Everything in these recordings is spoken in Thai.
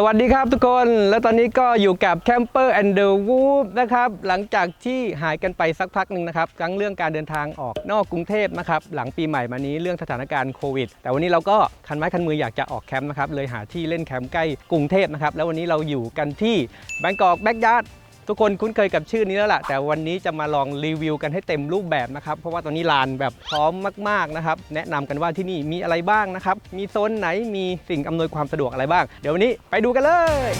สวัสดีครับทุกคน และตอนนี้ก็อยู่กับ Camper and the Woop นะครับ หลังจากที่หายกันไปสักพักหนึ่งนะครับทั้งเรื่องการเดินทางออกนอกกรุงเทพนะครับ หลังปีใหม่มานี้เรื่องสถานการณ์โควิด แต่วันนี้เราก็คันไม้คันมืออยากจะออกแคมป์นะครับ เลยหาที่เล่นแคมป์ใกล้กรุงเทพนะครับ แล้ววันนี้เราอยู่กันที่แบงกอกแบ็กยาร์ด ทุกคนคุ้นเคยกับชื่อนี้แล้วล่ะ แต่วันนี้จะมาลองรีวิวกันให้เต็มรูปแบบนะครับ เพราะว่าตอนนี้ลานแบบพร้อมมากๆนะครับ แนะนำกันว่าที่นี่มีอะไรบ้างนะครับ มีโซนไหน มีสิ่งอำนวยความสะดวกอะไรบ้าง เดี๋ยววันนี้ไปดูกันเลย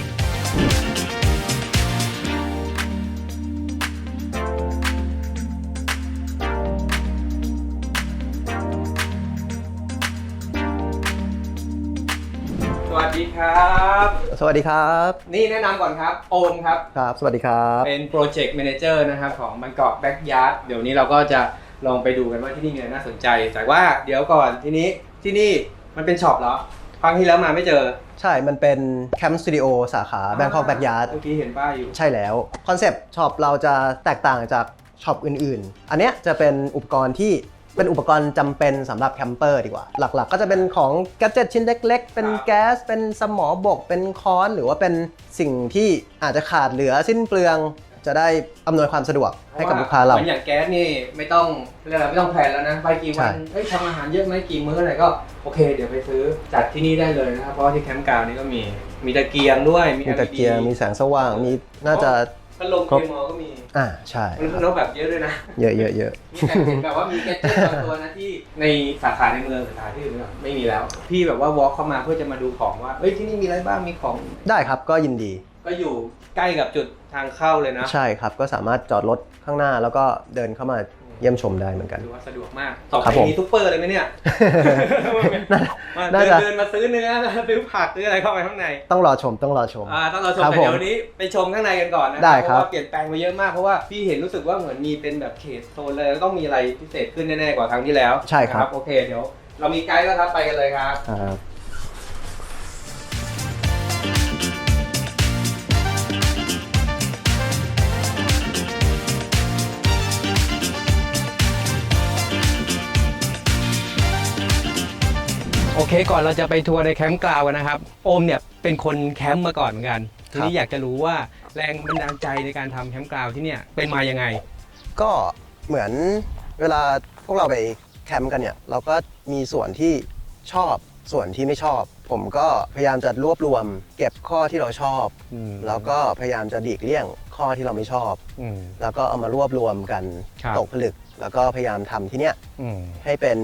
ครับ สวัสดีครับ นี่แนะนำก่อนครับ โอมครับ ครับ สวัสดีครับ เป็นโปรเจกต์ a ม a เจอร์นะครับของบางกอกแบ็กยาร์ดเดี๋ยวนี้เราก็จะลองไปดูกันว่าที่นี่มีอะไรน่าสนใจ แต่ว่าเดี๋ยวก่อนที่นี้ที่นี่มันเป็นช็อปเหรอครั้งที่แล้วมาไม่เจอ ใช่ มันเป็นแคมป์สตูดิโอสาขาแบงคอกแบ็กยาร์ดเมื่อกี้เห็นป้ายอยู่ ใช่แล้ว คอนเซปต์ช็อปเราจะแตกต่างจากช็อปอื่นๆ อันเนี้ยจะเป็นอุปกรณ์ที่ เป็นอุปกรณ์จำเป็นสำหรับแคมเปอร์ดีกว่า หลักๆ ก็จะเป็นของแกดเจิตชิ้นเล็ก ๆ เป็นครับแก๊ส เป็นสมอบก เป็นค้อน หรือว่าเป็นสิ่งที่อาจจะขาดเหลือสิ้นเปลือง จะได้อำนวยความสะดวกให้กับลูกค้าเราพะว่มันอย่างแก๊สนี่ไม่ต้องเรียกอะไรไม่ต้องแพลนแล้วนะไปกี่วันใช่เฮ้ยทำอาหารเยอะไหมกี่มื้ออะไรก็โอเค เดี๋ยวไปซื้อจัดที่นี่ได้เลยนะครับเพราะว่าที่แคมป์กราวน์นี่ก็มีมีตะเกียงด้วยมีมีตะเกียง LED มีแสงสว่างมีน่าจะ พัดลมครบเคมอก็มีอ่าใช่มันพัดลมแบบเยอะด้วยนะ เยอะเยอะเยอะมีแต่เห็นแบบว่ามีแกดเจิตบางตัวนะที่ในสาขาในเมืองสาขาที่อื่นแบบไม่มีแล้ว พี่แบบว่าวอล์กเข้ามาเพื่อจะมาดูของว่าเอ้ยที่นี่มีอะไรบ้างมีของ ได้ครับก็ยินดี ก็อยู่ใกล้กับจุดทางเข้าเลยนะ ใช่ครับก็สามารถจอดรถข้างหน้าแล้วก็เดินเข้ามา เยี่ยมชมได้เหมือนกัน ถือว่าสะดวกมากต่อครัไปบผมมีซุปเปอร์เลยไหมเนี่ยน่ามาน่าเดินจะเดินมาซื้อเนื้อซื้อผักซื้ออะไรเข้าไปข้างใน ต้องรอชมต้องรอชมอ่าต้องเราชมครับแต่เดี๋ยวผมวันนี้ไปชมข้างในกันก่อนนะได้เพครับราะว่าเปลี่ยนแปลงไปเยอะมากเพราะว่าพี่เห็นรู้สึกว่าเหมือนมีเป็นแบบเขตโซนเลยแล้วต้องมีอะไรพิเศษขึ้นแน่ๆกว่าครั้งที่แล้ว ใช่ครับนะโอเคเดี๋ยวเรามีไกด์แล้วครับไปกันเลยครับ โอเคก่อนเราจะไปทัวร์ในแคมป์กราวกันนะครับ โอมเนี่ยเป็นคนแคมป์มาก่อนเหมือนกัน ทีนี้อยากจะรู้ว่าแรงบันดาลใจในการทำแคมป์กราวที่เนี่ยเป็นมายังไง ก็เหมือนเวลาพวกเราไปแคมป์กันเนี่ย เราก็มีส่วนที่ชอบส่วนที่ไม่ชอบ ผมก็พยายามจะรวบรวม เก็บข้อที่เราชอบ อืม แล้วก็พยายามจะดีกเลี่ยงข้อที่เราไม่ชอบ อืม แล้วก็เอามารวบรวมกันครับ ตกผลึก แล้วก็พยายามทำที่เนี้ยอืม ให้เป็น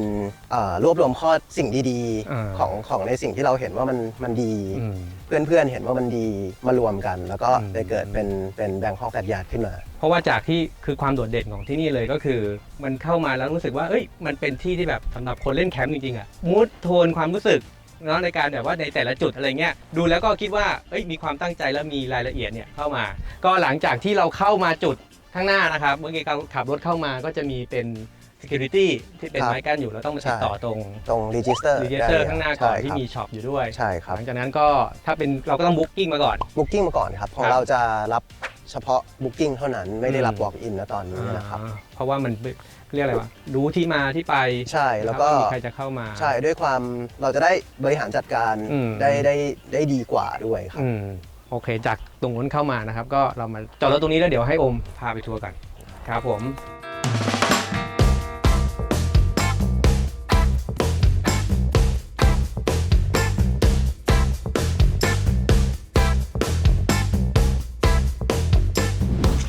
เอ่อรวบรวมข้อสิ่งดีอ่า ๆของของในสิ่งที่เราเห็นว่ามันมันดี อืม เพื่อนๆเห็นว่ามันดีมารวมกัน แล้วก็อืมได้เกิดเป็นเป็นแบงคอกแบดยาร์ดขึ้นมา เพราะว่าจากที่คือความโดดเด่นของที่นี่เลยก็คือ มันเข้ามาแล้วรู้สึกว่าเอ้ยมันเป็นที่ที่แบบสำหรับคนเล่นแคมป์จริงๆอะมูดโทนความรู้สึกเนาะในการแบบว่าในแต่ละจุดอะไรเงี้ยดูแล้วก็คิดว่าเอ้ยมีความตั้งใจและมีรายละเอียดเนี่ยเข้ามา ก็หลังจากที่เราเข้ามาจุด ข้างหน้านะครับเมื่อกี้เราขับรถเข้ามาก็จะมีเป็น security ที่เป็นครับไม้กั้นอยู่เราต้องมาติดต่อตรงตรงรีจิสเตอร์รีเจอร์ข้างหน้าก่อนที่มีช็อปอยู่ด้วย ใช่ครับหลังจากนั้นก็ถ้าเป็นเราก็ต้องบุ๊กิ้งมาก่อน บุ๊กิ้งมาก่อนครับขอคงรับเราจะรับเฉพาะบุ๊กิ้งเท่านั้นไม่ได้รับอืม walk in นะตอนนี้นะครับ อ่าเพราะว่ามันเรียกอะไรวะรู้ที่มาที่ไปใช่แล้วก็ไม่มีใครจะเข้ามา ใช่ด้วยความเราจะได้บริหารจัดการอืม ได้ได้ได้ดีกว่าด้วยครับ อืม โอเค จากตรงนู้นเข้ามานะครับ ก็เรามาจอดรถตรงนี้แล้วเดี๋ยวให้อมพาไปทัวร์กันครับผม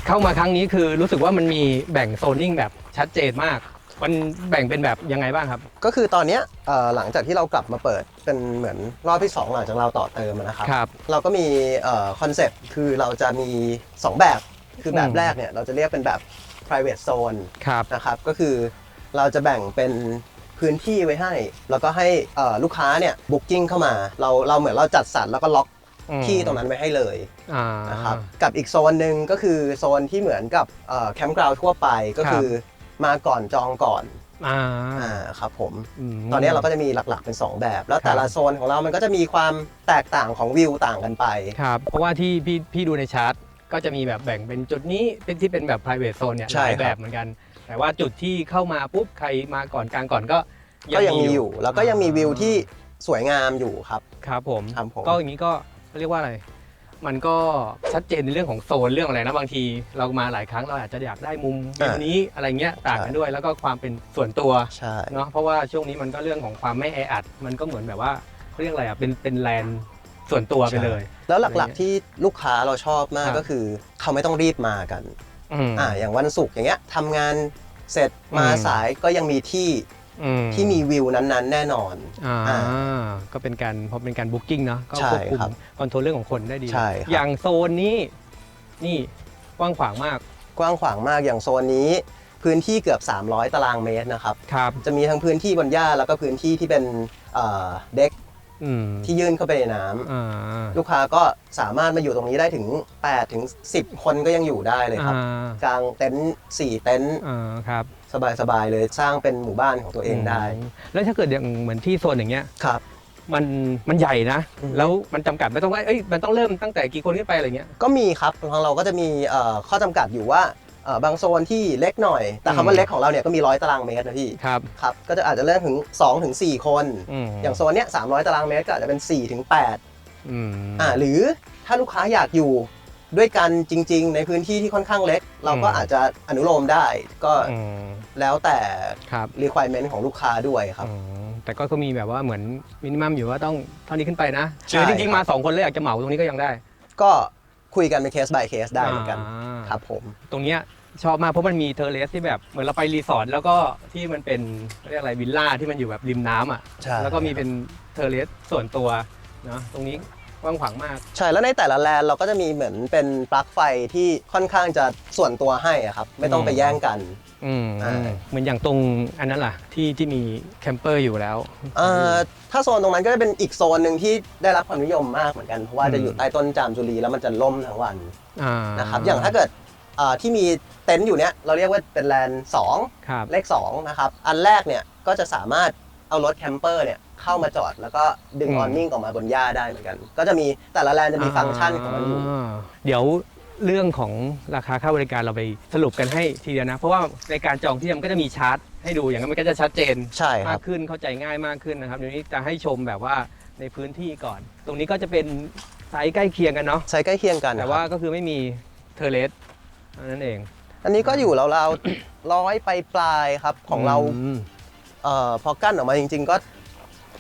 เข้ามาครั้งนี้คือรู้สึกว่ามันมีแบ่งโซนนิ่งแบบชัดเจนมาก มันแบ่งเป็นแบบยังไงบ้างครับ ก็คือตอนเนี้ยเอ่อหลังจากที่เรากลับมาเปิดเป็นเหมือนรอบที่ 2 หลังจากเราต่อเติมอะนะครับ ครับ เราก็มีคอนเซปต์คือเราจะมี 2 แบบคือแบอืบมแรกเนี่ยเราจะเรียกเป็นแบบ private zone ครับ นะครับก็คือเราจะแบ่งเป็นพื้นที่ไว้ให้ แล้วก็ให้เอ่อลูกค้าเนี่ยบุ๊กิ้งเข้ามาเราเราเหมือนเราจัดสรรแล้วก็ล็อกที่ตรงนั้นไว้ให้เลยอ่านะครับกับอีกโซนหนึ่งก็คือโซนที่เหมือนกับแคมป์กราวทั่วไปก็คือ มาก่อนจองก่อนอ่าอ่าครับผม ม ตอนนี้เราก็จะมีหลักๆเป็น 2 แบบ แล้วแต่ครัละบโซนของเรามันก็จะมีความแตกต่างของวิวต่างกันไป ครับเพราะว่าที่พี่พี่ดูในชาร์ตก็จะมีแบบแบ่งเป็นจุดนี้เป็นที่เป็นแบบ private zone เนี่ยหใช่ลายครับ แบบเหมือนกัน แต่ว่าจุดที่เข้ามาปุ๊บใครมาก่อนกลางก่อนก็ก็ยังมีอยู่ แล้วก็ยังมีวิวที่สวยงามอยู่ครับ ครับผมครับผม ก็อย่างนี้ก็เรียกว่าอะไร มันก็ชัดเจนในเรื่องของโซนเรื่องอะไรนะบางที เรามาหลายครั้งเราอาจจะอยากได้มุมมุมอ่านี้อะไรเงี้ยต่างกันใช่ด้วย แล้วก็ความเป็นส่วนตัวใช่เนาะเพราะว่าช่วงนี้มันก็เรื่องของความไม่แออัด มันก็เหมือนแบบว่าเขาเรียกอะไรอะเป็นเป็นแลนด์ส่วนตัวไปเลย แล้วหลักๆที่ลูกค้าเราชอบมากครับก็คือ เขาไม่ต้องรีบมากันอืมอ่าอย่างวันศุกร์อย่างเงี้ยทำงานเสร็จมาอืมสายก็ยังมีที่ อืมที่มีวิวนั้นๆ แน่นอน อ่าอ่าก็เป็นการพอเป็นการบุ๊กิ้งเนาะก็ใช่ควบคุมครับคอนโทรลเรื่องของคนได้ดี ใช่ครับ อย่างโซนนี้นี่กว้างขวางมากกว้างขวางมากอย่างโซนนี้ พื้นที่เกือบ 300 ตารางเมตรนะครับครับจะมีทั้งพื้นที่บนหญ้าแล้วก็พื้นที่ที่เป็นเอ่อเด็กอืมที่ยื่นเข้าไปในน้ำอ่าลูกค้าก็สามารถมาอยู่ตรงนี้ได้ถึง8ถึง10 คนก็ยังอยู่ได้เลยครับอ่ากางเต็นท์4เต็นท์ อ่าครับ สบายๆเลยสร้างเป็นหมู่บ้านของตัวเองได้มแล้วถ้าเกิดอย่างเหมือนที่โซนอย่างเงี้ยครับ มันมันใหญ่นะอืมแล้วมันจำกัดไม่ต้องว่าเอ้ยมันต้องเริ่มตั้งแต่กี่คนขึ้นไปอะไรเงี้ย ก็มีครับทางเราก็จะมีเอ่อข้อจำกัดอยู่ว่าเอ่อบางโซนที่เล็กหน่อย แต่อืคำมว่าเล็กของเราเนี่ยก็มีร้อยตารางเมตรนะพี่ครับ ครับก็จะอาจจะเริ่มถึง2ถึง4คนมอย่างโซนเนี้ย300 ตารางเมตรก็อาจจะเป็น4ถึง8 อืม อ่าหรือถ้าลูกค้าอยากอยู่ ด้วยกันจริง ๆ ในพื้นที่ที่ค่อนข้างเล็ก เราก็อาจจะอนุโลมได้ก็อืมแล้วแต่ ครับ requirement ของลูกค้าด้วยครับ อืมแต่ก็ก็มีแบบว่าเหมือนมินิมัมอยู่ว่าต้องเท่านี้ขึ้นไปนะหใช่รือจริงคๆรับมาสองคนเลยอยากจะเหมาตรงนี้ก็ยังได้ก็คุยกันเป็นเคส by เคสได้เหมือนกันอ่าครับผม ตรงเนี้ยชอบมากเพราะมันมีเทอร์เลสที่แบบเหมือนเราไปรีสอร์ทแล้วก็ที่มันเป็นเรียกอะไรวิลล่าที่มันอยู่แบบริมน้ำอะ ใช่ แล้วก็มีเป็นเทอร์เลสส่วนตัวเนาะตรงนี้ กว้างขวางมาก ใช่แล้วในแต่ละแลนด์เราก็จะมีเหมือนเป็นปลั๊กไฟที่ค่อนข้างจะส่วนตัวให้อะครับ ไม่ต้องไปแย่งกัน อืมอ่า เหมือนอย่างตรงอันนั้นล่ะ ที่ที่มีแคมเปอร์อยู่แล้ว เอ่อถ้าโซนตรงนั้นก็จะเป็นอีกโซนหนึ่งที่ได้รับความนิยมมากเหมือนกัน เพราะว่าอืมจะอยู่ใต้ต้นจามจุลีแล้วมันจะล่มทั้งวันอ่านะครับอย่างถ้าเกิดเอ่อที่มีเต็นท์อยู่เนี้ยเราเรียกว่าเป็นแลนด์สอง ครับ เลข2นะครับ อันแรกเนี่ยก็จะสามารถ เอารถแคมเปอร์เนี่ยเข้ามาจอดแล้วก็ดึงอืมออนนิ่งออกมาบนหญ้าได้เหมือนกัน ก็จะมีแต่ละแลนด์จะมีฟังก์ชันของมันอยู่าเดี๋ยวเรื่องของราคาค่าบริการเราไปสรุปกันให้ทีเดียวนะ เพราะว่าในการจองที่มันก็จะมีชาร์ตให้ดูอย่างนั้นมันก็จะชัดเจนใช่คมารักบขึ้นเข้าใจง่ายมากขึ้นนะครับเดี๋ยวนี้จะให้ชมแบบว่าในพื้นที่ก่อน ตรงนี้ก็จะเป็นไซส์ใกล้เคียงกันเนาะใช้ใกล้เคียงกันแต่นะครับว่าก็คือไม่มีเทอร์เลสนั่นเอง อันนี้ก็อยู่ราวๆร้อยไปปลายๆครับของเราม เอ่อพอกั้นออกมาจริง ๆ ก็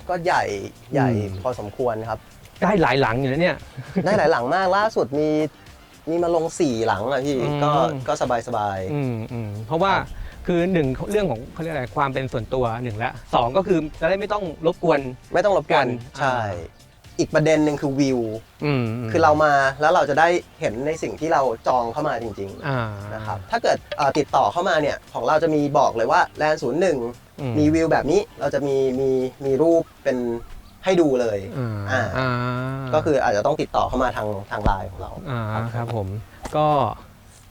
ก็ใหญ่ใหญ่อืมพอสมควรครับ ได้หลายหลังอยู่นะเนี่ย ได้หลายหลังมากล่าสุดมีมีมาลงสี่หลังอะพี่อืม ก็ก็สบายสบายอืมอืมเพราะว่าครับคือหนึ่งเรื่องของเขาเรียกอะไรความเป็นส่วนตัวหนึ่งละสองก็คือจะได้ไม่ต้องรบกวนๆไม่ต้องรบกกัวนนใช่ อ่า อีกประเด็นหนึ่งคือวิว อืมมคือเรามาแล้วเราจะได้เห็นในสิ่งที่เราจองเข้ามาจริงๆอ่านะครับ ถ้าเกิดเอ่อติดต่อเข้ามาเนี่ย ของเราจะมีบอกเลยว่าแลนศูนย์หนึ่งอื มีวิวแบบนี้เราจะมีมีมีรูปเป็นให้ดูเลยอ่าอ่าอ่าก็คืออาจจะต้องติดต่อเข้ามาทางทางไลน์ของเราอ่าครับผม ก็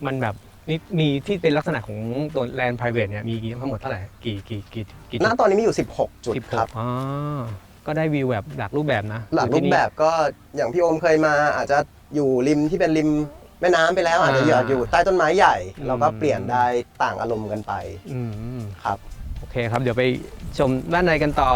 มันแบบนี่มีที่เป็นลักษณะของตัวแลนด์ private เนี่ยมีทั้งหมดเท่าไหร่กี่กี่กี่กี่ณตอนนี้มีอยู่ 16 จุดสิบหครักบอ๋อก็ได้วิวแบบหลากรูปแบบนะ หลักรูปแบบก็อย่างพี่โอมเคยมาอาจจะอยู่ริมที่เป็นริมแม่น้ำไปแล้วอาจจะอยู่อยู่ใต้ต้นไม้ใหญ่ เราก็เปลี่ยนได้ต่างอารมณ์กันไปอืมครับ โอเคครับเดี๋ยวไปชมด้านในกันต่อ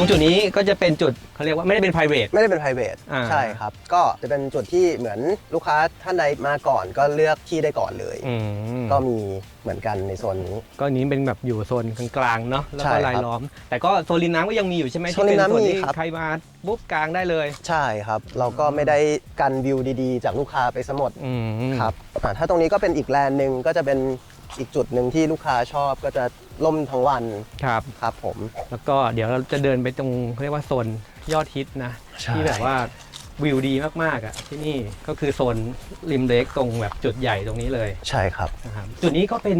รงจุดนี้ก็จะเป็นจุดเขาเรียกว่าไม่ได้เป็น private ไม่ได้เป็น private อ่า ใช่ครับ ก็จะเป็นจุดที่เหมือนลูกค้าท่านใดมาก่อนก็เลือกที่ได้ก่อนเลย อืมก็มีเหมือนกันในโซนนี้ ก็นี้เป็นแบบอยู่โซนกลางๆเนาะแล้วใช่ก็ครับรายล้อม แต่ก็โซนริมน้ำก็ยังมีอยู่ใช่ไหมโซนริมน้ำที่เป็มีที่ครับ ใครมาปุ๊บกลางได้เลยใช่ครับ เราก็ไม่ได้กันวิวดีๆ จากลูกค้าไปสมดอืมครับอ่าถ้าตรงนี้ก็เป็นอีกแลนด์หนึ่งก็จะเป็นอีกจุดหนึ่งที่ลูกค้าชอบก็จะ ล่มทั้งวันครับ ครับผม แล้วก็เดี๋ยวเราจะเดินไปตรงเขาเรียกว่าโซนยอดฮิตนะ ใช่ ที่แบบว่าวิวดีมากๆอะที่นี่ก็คือโซนริมเล็กตรงแบบจุดใหญ่ตรงนี้เลยใช่ครับ นะครับจุดนี้ก็เป็น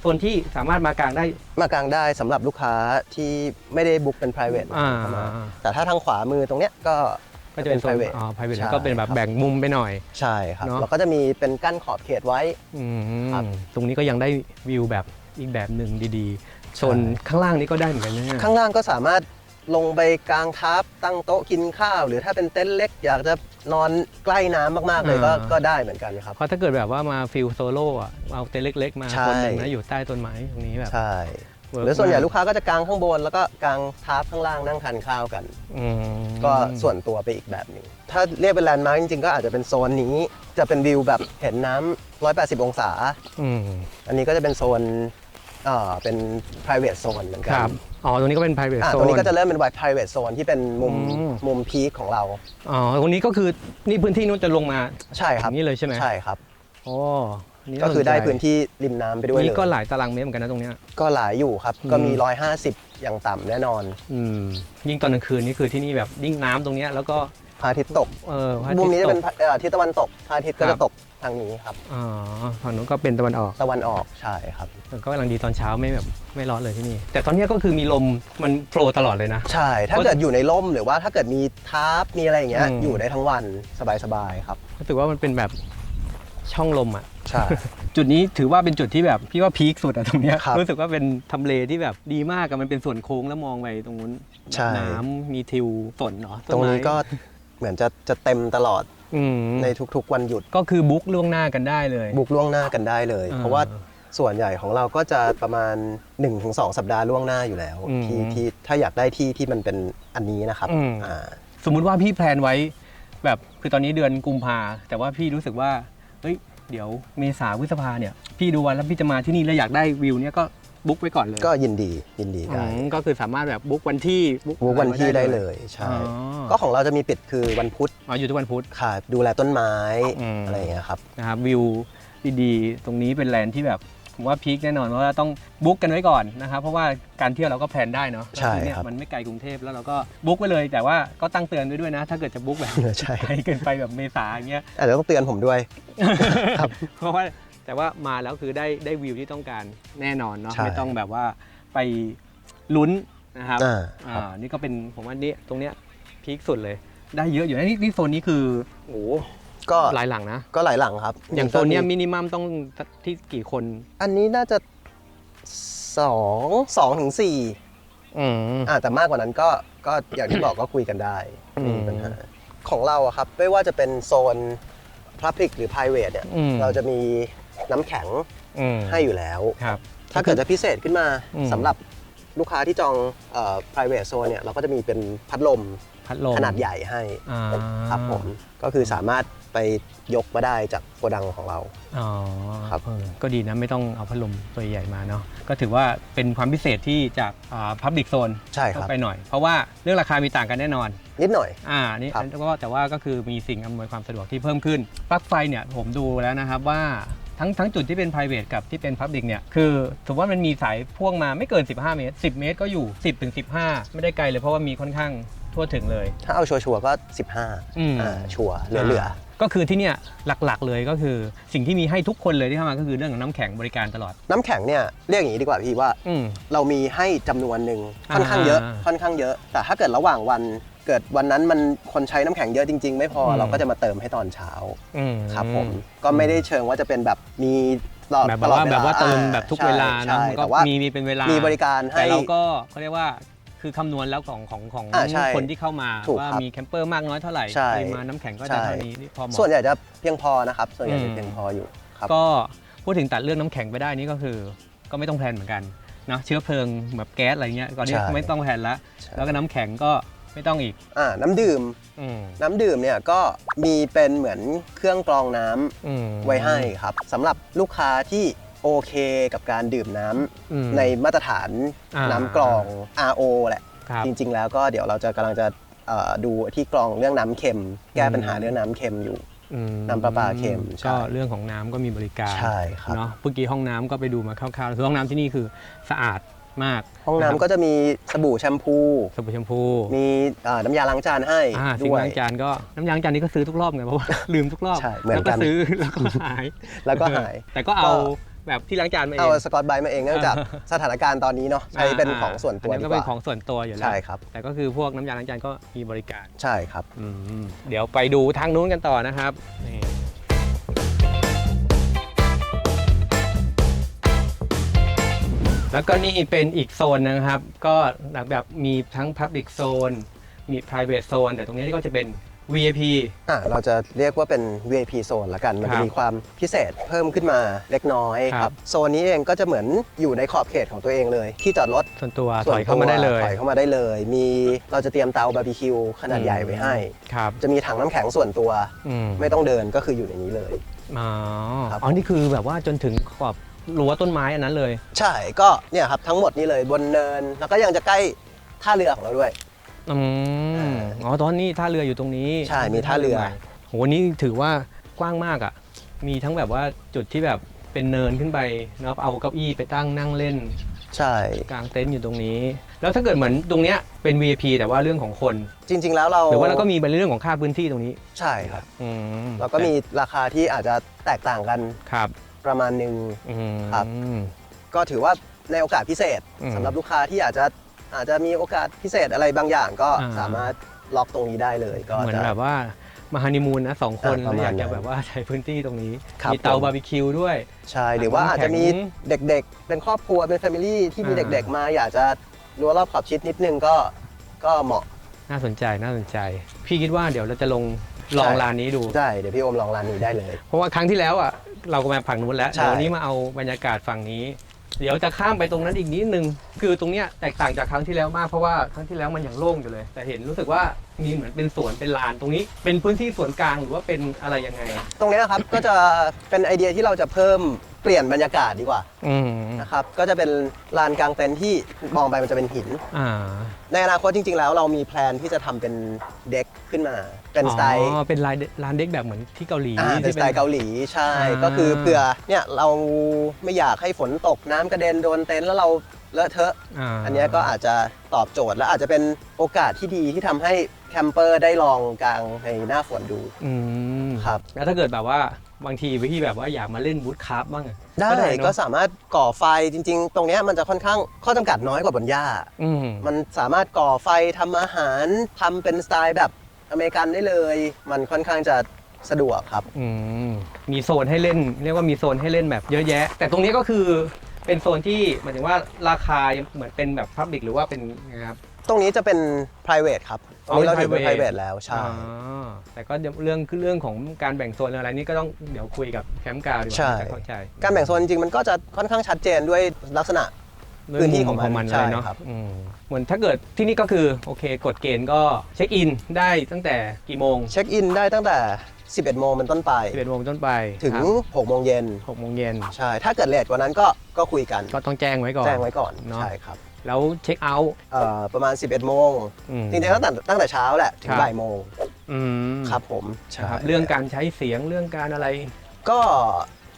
โซนที่สามารถมากางได้ มากางได้สำหรับลูกค้าที่ไม่ได้บุ๊กเป็น private อ่าเข้ามาแต่ถ้าทางขวามือตรงเนี้ยก็ ก็จะเป็นโซน private อ๋อ private ใช่แล้วก็เป็นแบบครับ แบ่งมุมไปหน่อย ใช่ครับเนอะ แล้วก็จะมีเป็นกั้นขอบเขตไว้ อืมครับ ตรงนี้ก็ยังได้วิวแบบ อีกแบบหนึ่งดีๆโซนข้างล่างนี้ก็ได้เหมือนกันนะเนี่ยข้างล่างก็สามารถลงไปกลางทับตั้งโต๊ะกินข้าว หรือถ้าเป็นเต็นท์เล็กอยากจะนอนใกล้น้ำมากๆเลยก็อ่าก็ได้เหมือนกันครับเพราะถ้าเกิดแบบว่ามาฟิลโซโล่อะเอาเต็นท์เล็ก ๆ มาใช่คนหนึ่งนะอยู่ใต้ต้นไม้ตรงนี้แบบใช่เวิร์กหรือส่วนใหญ่มากลูกค้าก็จะกางข้างบน แล้วก็กางทับข้างล่างนั่งทานข้าวกันอืมก็ส่วนตัวไปอีกแบบหนึ่ง ถ้าเรียกเป็นแลนด์มาร์กจริงๆ ก็อาจจะเป็นโซนนี้ จะเป็นวิวแบบเห็นน้ำ180 องศา อืมอันนี้ก็จะเป็นโซนเอ่อเป็น private zone เหมือนกัครับอ๋อตรงนี้ก็เป็น private อะ zone ตรงนี้ก็จะเริ่มเป็น white private zone ที่เป็นมุมอืม มุมพีคของเรา อ๋อตรงนี้ก็คือนี่พื้นที่นู้นจะลงมา ใช่ครับอย่างนี้เลยใช่ไหม ใช่ครับ โอ้นี่ก็คือได้สใจพื้นที่ริมน้ำไปด้วยเลนี่ย ก็หลายตารางเมตรเหมือนกันนะตรงเนี้ย ก็หลายอยู่ครับอืมก็มี150 อย่างต่ำแน่นอน อืมยิ่งตอนกลางคืนนี่คือที่นี่แบบยิ่งน้ำตรงเนี้ยแล้วก็ พระอาทิตย์ตกเออพระอาทิตย์มุมนี้จะเป็นตกเอ่อทิศตะวันตกพระอาทิตย์ก็ครัจะบ ตกทางนี้ครับ อ๋อฝั่งนู้นก็เป็นตะวันออกตะวันออกใช่ครับแต่ก็กำลังดีตอนเช้าไม่แบบไม่ร้อนเลยที่นี่ แต่ตอนเนี้ยก็คือมีลมมันโฟลว์ตลอดเลยนะ ใช่ ถ้าเกิดอยู่ในร่มหรือว่าถ้าเกิดมีทับมีอะไรอย่างเงี้ยอืม อยู่ได้ทั้งวันสบายๆครับ รู้สึกว่ามันเป็นแบบช่องลมอะ ใช่ จุดนี้ถือว่าเป็นจุดที่แบบพี่ว่าพีคสุดอะตรงเนี้ยครับรู้สึกว่าเป็นทำเลที่แบบดีมากอะมันเป็นส่วนโค้งแล้วมองไปตรงนู้นใช่ น้ำมีทิวฝนเนาะตรงนี้ก็ เหมือนจะจะเต็มตลอดอืมในทุกๆ วันหยุดก็คือบุ๊กล่วงหน้ากันได้เลย บุกล่วงหน้ากันได้เลย อ่าเพราะว่าส่วนใหญ่ของเราก็จะประมาณ 1-2 สัปดาห์ล่วงหน้าอยู่แล้วอืมที่ที่ถ้าอยากได้ที่ที่มันเป็นอันนี้นะครับอืม อ่า สมมุติว่าพี่แพลนไว้แบบคือตอนนี้เดือนกุมภาแต่ว่าพี่รู้สึกว่าเฮ้ยเดี๋ยวเมษาพฤษภาเนี่ยพี่ดูวันแล้วพี่จะมาที่นี่แล้วอยากได้วิวเนี่ยก็ บุ๊กไว้ก่อนเลยก็ยินดียินดีอืได้มก็คือสามารถแบบบุ๊กวันที่บุกวันที่ได้เลยใช่อ๋อก็ของเราจะมีปิดคือวันพุธอ๋ออยู่ทุกวันพุธ ค่ะดูแลต้นไม้อืม อะไรอย่างเงี้ยครับ นะครับวิวดีๆ ตรงนี้เป็นแลนด์ที่แบบผมว่าพีคแน่นอนเพราะว่าต้องบุ๊กกันไว้ก่อนนะครับเพราะว่าการเที่ยวเราก็แพลนได้เนาะใช่แล้วที่เนี่ยครับมันไม่ไกลกรุงเทพแล้วเราก็บุ๊กไว้เลยแต่ว่าก็ตั้งเตือนไว้ด้วยนะ ถ้าเกิดจะบุ๊กแบบใช่ไกลเกินไปแบบเมษาอย่างเงี้ยอาจจะต้องเตือนผมด้วย ครับ เพราะว่า แต่ว่ามาแล้วคือได้ได้วิวที่ต้องการแน่นอนเนาะใช่ไม่ต้องแบบว่าไปลุ้นนะครับอ่าครับ อ่านี่ก็เป็นผมว่านี่ตรงเนี้ยพีคสุดเลย ได้เยอะอยู่นะนี่นี่โซนนี้คือโอ้โหก็หลายหลังนะ ก็หลายหลังครับอย่างโซนเนี้ยก็มีมินิมัมต้องที่กี่คนอันนี้น่าจะสองสองถึงสี่อืม อ่าแต่มากกว่านั้นก็ก็อย่างที่บอกก็คุยกันได้อืมไม่มีปัญหาของเราอะครับ ไม่ว่าจะเป็นโซน Public หรือ Private เนี่ยอืม เราจะมี น้ำแข็งอืมให้อยู่แล้ว ครับ ถ้าเกิดจะพิเศษขึ้นมาอืม สำหรับลูกค้าที่จองเอ่อ private zone เนี่ยเราก็จะมีเป็นพัดลมพัดลมขนาดใหญ่ให้ อ่าครับผมก็คือสามารถไปยกมาได้จากโกดังของเรา อ๋อครับ เออก็ดีนะไม่ต้องเอาพัดลมตัวใหญ่มาเนาะก็ถือว่าเป็นความพิเศษที่จากอ่า public zone ใช่ครับเข้าไปหน่อย เพราะว่าเรื่องราคามีต่างกันแน่นอน นิดหน่อย อ่านี่ครับแต่ว่าแต่ว่าก็คือมีสิ่งอำนวยความสะดวกที่เพิ่มขึ้นปลั๊กไฟเนี่ยผมดูแล้วนะครับว่า ทั้งทั้งจุดที่เป็น private กับที่เป็น public เนี่ยคือสมมติว่ามันมีสายพ่วงมาไม่เกิน 15 เมตร 10 เมตรก็อยู่ 10ถึง15 ไม่ได้ไกลเลยเพราะว่ามีค่อนข้างทั่วถึงเลย ถ้าเอาชัวร์ๆก็อืม15อ่าชัวร์เหลือก็คือที่เนี่ยหลักๆเลยก็คือสิ่งที่มีให้ทุกคนเลยที่เข้ามาก็คือเรื่องของน้ำแข็งบริการตลอด ๆน้ำแข็งเนี่ยเรียกอย่างนี้ดีกว่าพี่ว่า อืม เรามีให้จำนวนหนึ่งค่อนข้างเยอะอ่า ค่อนข้างเยอะ แต่ถ้าเกิดระหว่างวัน เกิดวันนั้นมันคนใช้น้ำแข็งเยอะจริง ๆ ไม่พออม เราก็จะมาเติมให้ตอนเช้าอืม ครับผมก็ไม่ได้เชิงว่าจะเป็นแบบมีตลอดแบบตลอดว่าเวแบลาบว่าเติมอ่แบบทุกใช่เวลานะใช่มันก็แต่ว่ามีมีเป็นเวลามีมีบริการให้ แต่เราก็เขาเรียกว่าคือคำนวณแล้วของของของอ่าใช่คนที่เข้ามาถูกว่าครับมีแคมเปอร์มากน้อยเท่าไหร่ใช่ปริมาณน้ำแข็งก็ใช่ จะเท่านี้นี่พอเหมาะ ส่วนใหญ่จะเพียงพอนะครับ ส่วนใหญ่อืจะมเพียงพออยู่ครับ ก็พูดถึงตัดเรื่องน้ำแข็งไปได้นี่ก็คือ ก็ไม่ต้องแพลนเหมือนกันนะเชื้อเพลิงแบบแก๊สอะไรเงี้ยตอนนี้ใช่ไม่ต้องแพลนละใช่ แล้วก็น้ำแข็งก็ ไม่ต้องอีก อ่าน้ำดื่ม อืมน้ำดื่มเนี่ยก็มีเป็นเหมือนเครื่องกรองน้ำอืมไว้ให้ครับสำหรับลูกค้าที่โอเคกับการดื่มน้ำอืม ในมาตรฐานอ่า น้ำกรอง RO แหละ ครับ จริงๆแล้วก็เดี๋ยวเราจะกำลังจะเอ่อดูที่กรองเรื่องน้ำเค็ม แก้ปัญหาอืมเรื่องน้ำเค็มอยู่ อืมน้ำประปาเค็มใช่ก็เรื่องของน้ำก็มีบริการใช่ครับ เนาะเมื่อกี้ห้องน้ำก็ไปดูมาคร่าวๆคือห้องน้ำที่นี่คือสะอาด มากห้องน้ำก็จะมีสบู่แชมพู สบู่แชมพูมีเอ่อน้ำยาล้างจานให้อ่าสิ่งด้วย ล้างจานก็น้ำยาล้างจานนี้ก็ซื้อทุกรอบไงเพราะว่า ลืมทุกรอบใช่เหมือนแล้วกัก็นซื้อแล้วก็หายแล้วก็หาย แต่ก็เอาก็แบบที่ล้างจานมาเอเอาง สกอตไบรท์มาเองเนื่องจากสถานการณ์ตอนนี้เนาะใช้เป็นของส่วนตัวอัดีก็กเป็นว่าของส่วนตัวอยู่แล้วใช่ครับ แต่ก็คือพวกน้ำยาล้างจานก็มีบริการ ใช่ครับอืมเดี๋ยวไปดูทางนู้นกันต่อนะครับนี่ แล้วก็นี่เป็นอีกโซนนะครับ ก็แบบมีทั้ง Public Zone มี Private Zone แต่ตรงนี้ก็จะเป็น VIP อะเราจะเรียกว่าเป็น VIP โซนละกัน มันครัจะบมีความพิเศษเพิ่มขึ้นมาเล็กน้อยคครัรับบโซนนี้เองก็จะเหมือนอยู่ในขอบเขตของตัวเองเลย ที่จอดรถส่วนตัวส่ถวนอยเข้ามาได้เลยถอยเข้ามาได้เลย มีเราจะเตรียมเตาบาร์บีคิวขนาดใหญ่ไว้ให้ครับจะมีถังน้ำแข็งส่วนตัวอืมไม่ต้องเดินก็คืออยู่ในนี้เลยอ๋อครับอ๋อนี่คือแบบว่าจนถึงขอบ รั้วต้นไม้อันนั้นเลย ใช่ก็เนี่ยครับทั้งหมดนี้เลยบนเนิน แล้วก็ยังจะใกล้ท่าเรือของเราด้วย อืมอ๋อตอนนี้ท่าเรืออยู่ตรงนี้ใช่มีท่าเรือใหม่โหนี่ถือว่ากว้างมากอะ มีทั้งแบบว่าจุดที่แบบเป็นเนินขึ้นไปนะครับเอาเก้าอี้ไปตั้งนั่งเล่น ใช่ กลางเต็นท์อยู่ตรงนี้ แล้วถ้าเกิดเหมือนตรงเนี้ยเป็น VIP แต่ว่าเรื่องของคน จริง ๆ แล้วเราหรือว่าเราก็มีเป็นเรื่องของค่าพื้นที่ตรงนี้ ใช่ครับ อืมเราก็มีราคาที่อาจจะแตกต่างกัน ครับ ประมาณหนึ่ง อืม ครับ ก็ถือว่าในโอกาสพิเศษอืมสำหรับลูกค้าที่อาจจะอาจจะมีโอกาสพิเศษอะไรบางอย่างก็อ่า สามารถล็อกตรงนี้ได้เลยก็เหมือนจะ แบบว่ามาฮันนีมูนนะสองคนอ่าประแล้วมาอณยากจะนั้นแบบว่าใช้พื้นที่ตรงนี้ ครับมีเตาผม บาร์บีคิวด้วย ใช่หรือว่าอาจจะมีเด็กๆ เป็นครอบครัวเป็นแฟมิลี่ที่มีอ่า เด็กๆ มาอยากจะรั้วรอบขอบชิดนิดนึงก็ก็เหมาะ น่าสนใจน่าสนใจ พี่คิดว่าเดี๋ยวเราจะลงลองใช่ ร้านนี้ดู ได้เดี๋ยวพี่โอมลองร้านนี้ได้เลย เพราะว่าครั้งที่แล้วอะ เราก็มาฝั่งนู้นแล้วใช่ เดี๋ยววันนี้มาเอาบรรยากาศฝั่งนี้ เดี๋ยวจะข้ามไปตรงนั้นอีกนิดนึง คือตรงเนี้ยแตกต่างจากครั้งที่แล้วมากเพราะว่าครั้งที่แล้วมันยังโล่งอยู่เลย แต่เห็นรู้สึกว่ามีเหมือนเป็นสวนเป็นลานตรงนี้ เป็นพื้นที่ส่วนกลางหรือว่าเป็นอะไรยังไง ตรงนี้นะครับ ก็จะเป็นไอเดียที่เราจะเพิ่ม เปลี่ยนบรรยากาศดีกว่าอืมนะครับ ก็จะเป็นลานกลางเต็นท์ที่มองไปมันจะเป็นหิน อ่าในอนาคตจริง ๆ แล้วเรามีแพลนที่จะทำเป็นเด็กขึ้นมา เป็นสไตล์อ๋อเป็นลายร้านเด็กแบบเหมือนที่เกาหลีอ่าเป็นที่ สไตล์เกาหลีใช่ อ่า ก็คือเผื่อเนี่ยเราไม่อยากให้ฝนตกน้ำกระเด็นโดนเต็นท์แล้วเราเลอะเทอะาอันเนี้ยก็อาจจะตอบโจทย์และอาจจะเป็นโอกาสที่ดีที่ทำให้แคมเปอร์ได้ลองกลางในหน้าฝนดู อืม ครับ แล้วถ้าเกิดแบบว่าบางทีพี่แบบว่าอยากมาเล่นบูธคราฟบ้างอะได้เนอะก็สามารถก่อไฟจริง ๆ ตรงเนี้ยมันจะค่อนข้างข้อจำกัดน้อยกว่าบนหญ้า อืม มันสามารถก่อไฟทำอาหารทำเป็นสไตล์แบบอเมริกันได้เลย มันค่อนข้างจะสะดวกครับ อืมมีโซนให้เล่น เรียกว่ามีโซนให้เล่นแบบเยอะแยะ แต่ตรงนี้ก็คือเป็นโซนที่หมายถึงว่าราคาเหมือนเป็นแบบพับ l ิ c หรือว่าเป็นไงครับ ตรงนี้จะเป็น private ครับตรงนี้เราถือเป็น private private แล้วใช่อ๋อแต่ก็เรื่องคือเรื่องของการแบ่งโซนอะไรนี่ก็ต้องเดี๋ยวคุยกับแคมป์กาวดีกว่าใช่ จะเข้าใจการแบ่งโซนจริงๆมันก็จะค่อนข้างชัดเจนด้วยลักษณะพื้นที่ของมันมันใช่เลยเนาะครับ อืมเหมือนถ้าเกิดที่นี่ก็คือโอเคกฎเกณฑ์ก็เช็คอินได้ตั้งแต่กี่โมงเช็คอินได้ตั้งแต่ 11 โมงเป็นต้นไป 11โมงต้นไปถึงครับ6โมงเย็น 6โมงเย็นใช่ ถ้าเกิดเลทกว่านั้นก็ก็คุยกัน ก็ต้องแจ้งไว้ก่อน แจ้งไว้ก่อน เนอะ ใช่ครับ แล้วเช็คเอาท์เอ่อประมาณ 11 โมงอืม จริงๆตั้งแต่ตั้งแต่เช้าแหละ ถึครังบบ่ายโมงอืมครับผมใช่นะครับเรื่องการใช้เสียงเรื่องการอะไร ก็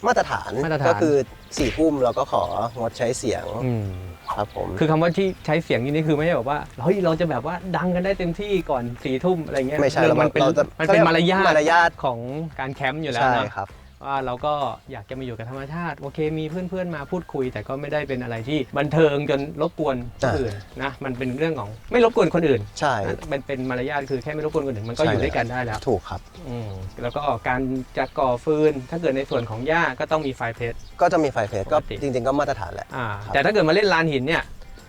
มาตรฐานมาตรฐาน ก็คือ4ี่ทุ่มเราก็ของดใช้เสียงอืมครับผม คือคำว่าที่ใช้เสียงนี่นี่คือไม่ใช่แบบว่าเฮ้ยเราจะแบบว่าดังกันได้เต็มที่ก่อนสี่ทุ่มอะไรเงี้ยไม่ใช่เรื่องมันเป็นเราจะมันเป็นมารยาทมารยาท ของการแคมป์อยู่แล้วใช่นะครับ ว่าเราก็อยากจะมาอยู่กับธรรมชาติ โอเค มีเพื่อนๆมาพูดคุย แต่ก็ไม่ได้เป็นอะไรที่บันเทิงจนรบกวนคนอ่าอื่นนะมันเป็นเรื่องของไม่รบกวนคนอื่นใช่ นะมันเป็นมารยาทคือแค่ไม่รบกวนคนอื่นมันก็ใช่ อยู่ด้วยกันได้แล้ว ถูกครับ อืมแล้วก็การจะก่อฟืน ถ้าเกิดในส่วนของหญ้าก็ต้องมีไฟเพชร ก็จะมีไฟเฟสก็ปกติ จริง ๆ ก็มาตรฐานแหละ อ่า ครับ แต่ถ้าเกิดมาเล่นลานหินเนี่ย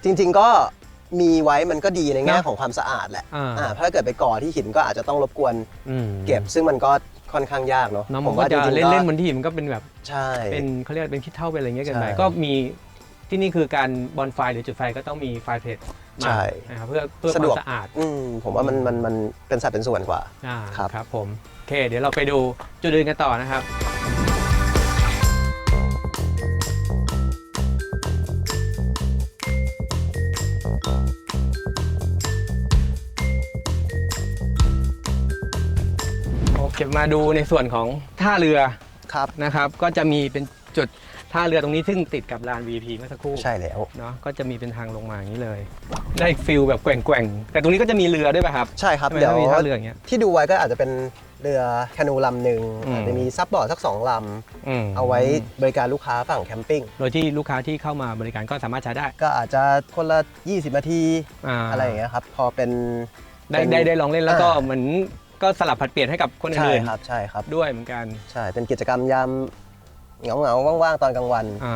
จริง ๆ ก็มีไว้มันก็ดีในแง่เนอะของความสะอาดแหละอ่า อ่าถ้าเกิดไปก่อที่หินก็อาจจะต้องรบกวนอืมเก็บ ซึ่งมันก็ ค่อนข้างยากเนาะเน้องผมก็จะจริงๆเล่นก็เล่นๆบนที่มันก็เป็นแบบใช่ เป็นเขาเรียกเป็นคิดเท่าเป็นอะไรเงี้ยเกันไปใช่ก็มีที่นี่คือการบอนไฟหรือจุดไฟก็ต้องมีไฟเพชรใช่นะครับเพื่อเพื่อคสะดวาวกมสะอาดอืมผมว่ามันมันมันเป็นสัดเป็นส่วนกว่า อ่าครับ ครับผมโอเค เดี๋ยวเราไปดูจุดอื่นกันต่อนะครับ โอเคมาดูในส่วนของท่าเรือครับนะครับ ก็จะมีเป็นจุดท่าเรือตรงนี้ซึ่งติดกับลาน VP เมื่อสักครู่ใช่แล้วเนาะก็จะมีเป็นทางลงมาอย่างนี้เลย ได้ฟิลแบบแกว่งๆแต่ตรงนี้ก็จะมีเรือด้วยป่ะครับ ใช่ครับทำไมเดี๋ยวต้องมีท่าเรืออย่างเงี้ยที่ดูไว้ก็อาจจะเป็นเรือแคนูลำหนึ่งอืมอาจจะมีซับบอร์ดสักสองลมำเอาไว้บริการลูกค้าฝั่งแคมปิ้งโดยที่ลูกค้าที่เข้ามาบริการก็สามารถใช้ได้ ก็อาจจะคนละ 20 นาทีาอะไรอย่างเงี้ยครับพอเป็นได้เป็นได้ได้ลองเล่นแล้วก็อ่าเหมือน ก็สลับผัดเปลี่ยนให้กับคนใช่อื่นครับใช่ครับ ๆด้วยเหมือนกันใช่เป็นกิจกรรมยามเหงาเหงาๆว่างๆตอนกลางวัน อ่า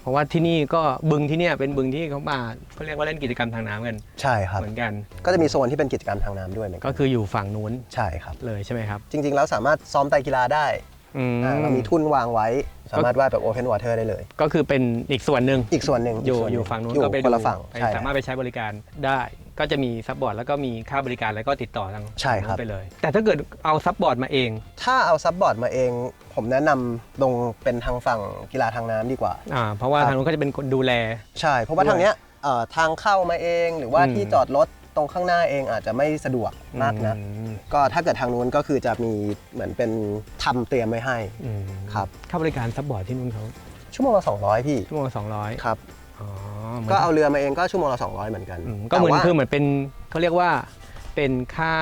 เพราะว่าที่นี่ก็บึงที่เนี่ยเป็นบึงที่เขามาเขาเรียกว่าเล่นกิจกรรมทางน้ำกันใช่ครับ เหมือนกัน ก็จะมีโซนที่เป็นกิจกรรมทางน้ำด้วยเหมือนกัก็นคืออยู่ฝั่งนู้นใช่ครับ เลยใช่ไหมครับจริงๆ แล้วสามารถซ้อมไตรกีฬาได้อืมอ่าเรามีทุ่นวางไว้ สามารถว่ายแบบโอเพนวอเตอร์ได้เลย ก็คือเป็นอีกส่วนหนึ่งอีกส่วนหนึ่งอยู่กส่วหอยู่ฝั่งนู้นอยู่ก็ไปคนดูละฝั่งไปใช่สามารถไปใช้บริการได้ ก็จะมีซับบอร์ดแล้วก็มีค่าบริการแล้วก็ติดต่อทางใช่ครับ ไปเลย แต่ถ้าเกิดเอาซับบอร์ดมาเอง ถ้าเอาซับบอร์ดมาเอง ผมแนะนำลงเป็นทางฝั่งกีฬาทางน้ำดีกว่า อ่า เพราะว่าครับทางนู้นก็จะเป็นคนดูแล ใช่ เพราะว่าด้วยทางเนี้ยเอ่อทางเข้ามาเองหรือว่าอืม ที่จอดรถตรงข้างหน้าเองอาจจะไม่สะดวกมากนะ อืมก็ถ้าเกิดทางนู้นก็คือจะมีเหมือนเป็นทำเตรียมไว้ให้ อืมครับ ค่าบริการซับบอร์ดที่นู่นเขาชั่วโมงละ200 พี่ชั่วโมงละสองร้อยครับ อ๋อหมืน ก็เอาเรือมาเองก็ชั่วโมงละ200 เหมือนกันอืมก็เหมือนแต่ว่าคือเหมือนเป็นเขาเรียกว่าเป็นค่า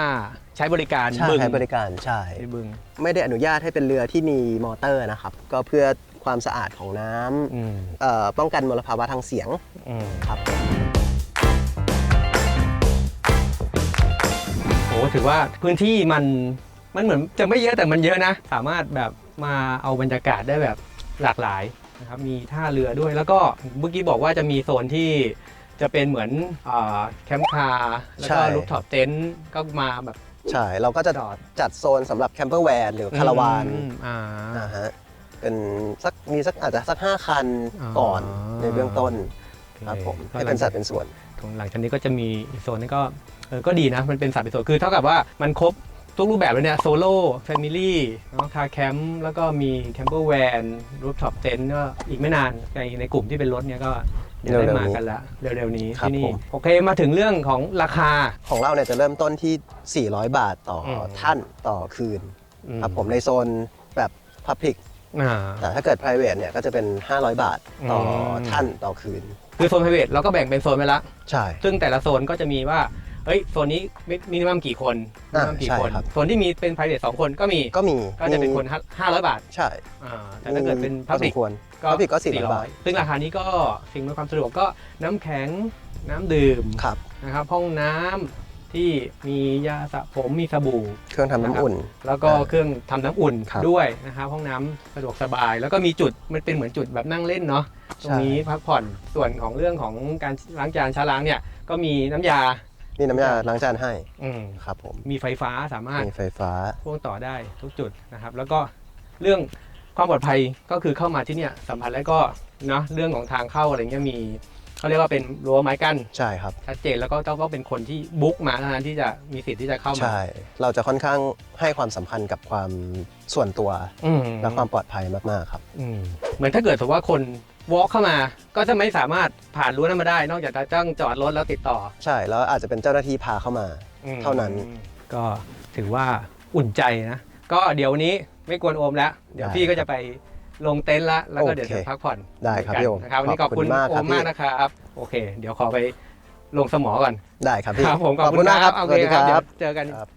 ใช้บริการใช่บึงใช้บริการใช่ใช้บึง ไม่ได้อนุญาตให้เป็นเรือที่มีมอเตอร์นะครับ ก็เพื่อความสะอาดของน้ำอืมเอ่อป้องกันมลภาวะทางเสียงอืมครับโอ้ถือว่าพื้นที่มันมันเหมือนจะไม่เยอะแต่มันเยอะนะ สามารถแบบมาเอาบรรยากาศได้แบบหลากหลาย นะครับมีท่าเรือด้วยแล้วก็เมื่อกี้บอกว่าจะมีโซนที่จะเป็นเหมือนอ่าแคมป์คาร์แล้วก็ใช่รูฟท็อปเต็นท์ก็มาแบบใช่ เราก็จะจอดจัดโซนสำหรับแคมเปอร์แวนหรือคาราวานอืมอ่านะฮะเป็นสักมีสักอาจจะสัก 5 คันอ๋อก่อนในเบื้องต้นโอเคครับผมก็ให้เป็นสัดเป็นส่วน หลังจากนี้ก็จะมีอีกโซนนี้ก็เออก็ดีนะ มันเป็นสัดเป็นส่วนคือเท่ากับว่ามันครบ ทุกรูปแบบเลยเนี่ยโซโล่แฟมิลี่เนาะคาแคมป์แล้วก็มีแคมเปอร์แวนรูฟท็อปเต็นท์ก็อีกไม่นานในในกลุ่มที่เป็นรถเนี่ยก็จะได้เร็วๆมานี้กันละเร็วๆนี้ครับที่นี่ผม โอเคมาถึงเรื่องของราคา ของเราเนี่ยจะเริ่มต้นที่ 400 บาทต่ออม ท่านต่อคืนอืครับผมในโซนแบบ Public อ่า แต่ถ้าเกิด private เนี่ยก็จะเป็น 500 บาทต่ออม ท่านต่อคืน คือโซน private เราก็แบ่งเป็นโซนไปละ ใช่ ซึ่งแต่ละโซนก็จะมีว่า เฮ้ยโซนนี้มินิมัมกี่คนมิอ่านิมัมกี่ใช่คนครับ โซนที่มีเป็น private สองคนก็มีก็มีก็จะเป็นมีคนห้าร้อยบาทใช่อ่าแต่ถ้าเกิดเป็นพอส public มควร Public ก็400บาทซึ่งราคานี้ก็สิ่งอำนวยความสะดวกก็น้ำแข็งน้ำดื่มครับ นะครับห้องน้ำที่มียาสระผมมีสบู่ เครื่องทำน้ำอุ่น แล้วก็อ่าเครื่องทำน้ำอุ่นครับด้วยนะครับห้องน้ำสะดวกสบาย แล้วก็มีจุดมันเป็นเหมือนจุดแบบนั่งเล่นเนาะตรงนี้พักผ่อนส่วนของเรื่องของการล้างจานชาล้างเนี่ยก็มีน้ำยา มีน้ำยาล้างจานให้อืมครับผมมีไฟฟ้าสามารถมีไฟฟ้าพ่วงต่อได้ทุกจุดนะครับ แล้วก็เรื่องความปลอดภัยก็คือเข้ามาที่เนี่ยสัมผัสแล้วก็เนาะเรื่องของทางเข้าอะไรเงี้ยมีเขาเรียกว่าเป็นรั้วไม้กั้นใช่ครับชัดเจนแล้วก็เจ้าก็เป็นคนที่บุ๊กมาเท่านั้นที่จะมีสิทธิ์ที่จะเข้ามาใช่เราจะค่อนข้างให้ความสำคัญกับความส่วนตัว อืมและความปลอดภัยมากๆครับ อืมเหมือนถ้าเกิดสมมติว่าคน วอล์กเข้ามาก็จะไม่สามารถผ่านรั้วนั้นมาได้ นอกจากจะต้องจอดรถแล้วติดต่อใช่แล้วอาจจะเป็นเจ้าหน้าที่พาเข้ามา อืมเท่านั้น ก็ถือว่าอุ่นใจนะ ก็เดี๋ยววันนี้ไม่กวนโอมแล้ว เดี๋ยวได้พี่ก็จะไปลงเต็นท์ละแล้วก็เดี๋ยวโอเคจะพักผ่อนได้ครับกันพี่โอมนะครับวันนี้ขขออบบคุคุณณมากโอครับมพี่มากนะครับโอเค เดี๋ยวขอไปลงสมอก่อนได้ครับพี่ครับผมขอบขอบคุคุณณมามากกคครัรับบโอเคครับสวัสดีเดี๋คยวรับเจอกัน ครับ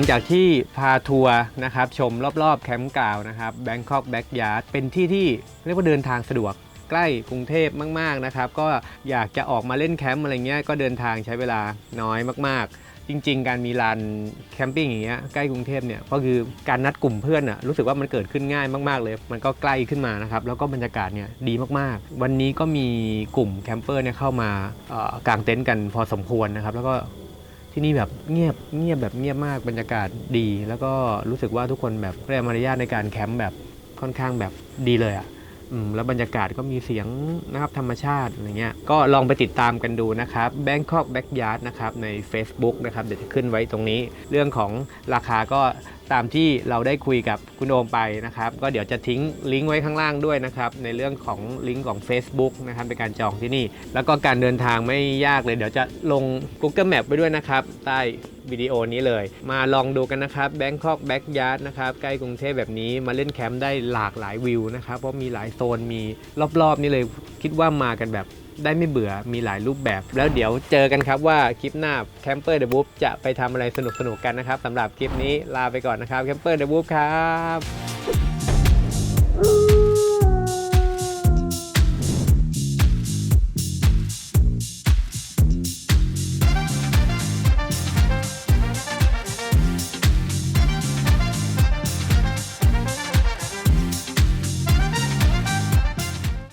ลังจากที่พาทัวร์นะครับชมรอบๆ แคมป์กาวนะครับ Bangkok Backyard เป็นที่ที่เรียกว่าเดินทางสะดวกใกล้กรุงเทพมากๆนะครับก็อยากจะออกมาเล่นแคมป์อะไรเงี้ยก็เดินทางใช้เวลาน้อยมากๆ จริง ๆ การมีลานแคมปิ้งอย่างเงี้ยใกล้กรุงเทพเนี่ยก็คือการนัดกลุ่มเพื่อนอะรู้สึกว่ามันเกิดขึ้นง่ายมากๆเลย มันก็ใกล้ขึ้นมานะครับแล้วก็บรรยากาศเนี่ยดีมากๆ วันนี้ก็มีกลุ่มแคมเปอร์เนี่ยเข้ามากางเต็นท์กันพอสมควรนะครับแล้วก็ ที่นี่แบบเงียบเงียบแบบเงียบมากบรรยากาศดี แล้วก็รู้สึกว่าทุกคนแบบเรียมารยาทในการแคมป์แบบค่อนข้างแบบดีเลยอะ่ะแล้วบรรยากาศก็มีเสียงนะครับธรรมชาติอะไรเงี้ยก็ลองไปติดตามกันดูนะครับ Bangkok Backyard นะครับใน Facebook นะครับเดี๋ยวจะขึ้นไว้ตรงนี้ เรื่องของราคาก็ ตามที่เราได้คุยกับคุณโอมไปนะครับ ก็เดี๋ยวจะทิ้งลิงก์ไว้ข้างล่างด้วยนะครับในเรื่องของลิงก์ของ Facebook นะครับเป็นการจองที่นี่ แล้วก็การเดินทางไม่ยากเลย เดี๋ยวจะลง Google Map ไปด้วยนะครับ ใต้วิดีโอนี้เลย มาลองดูกันนะครับ Bangkok Backyard นะครับใกล้กรุงเทพแบบนี้มาเล่นแคมป์ได้หลากหลายวิวนะครับเพราะมีหลายโซนมีรอบๆนี่เลยคิดว่ามากันแบบ ได้ไม่เบื่อมีหลายรูปแบบ แล้วเดี๋ยวเจอกันครับว่าคลิปหน้าแคมเปอร์เดอะบูฟจะไปทำอะไรสนุกๆกันนะครับสำหรับคลิปนี้ลาไปก่อนนะครับแคมเปอร์เดอะบูฟครับ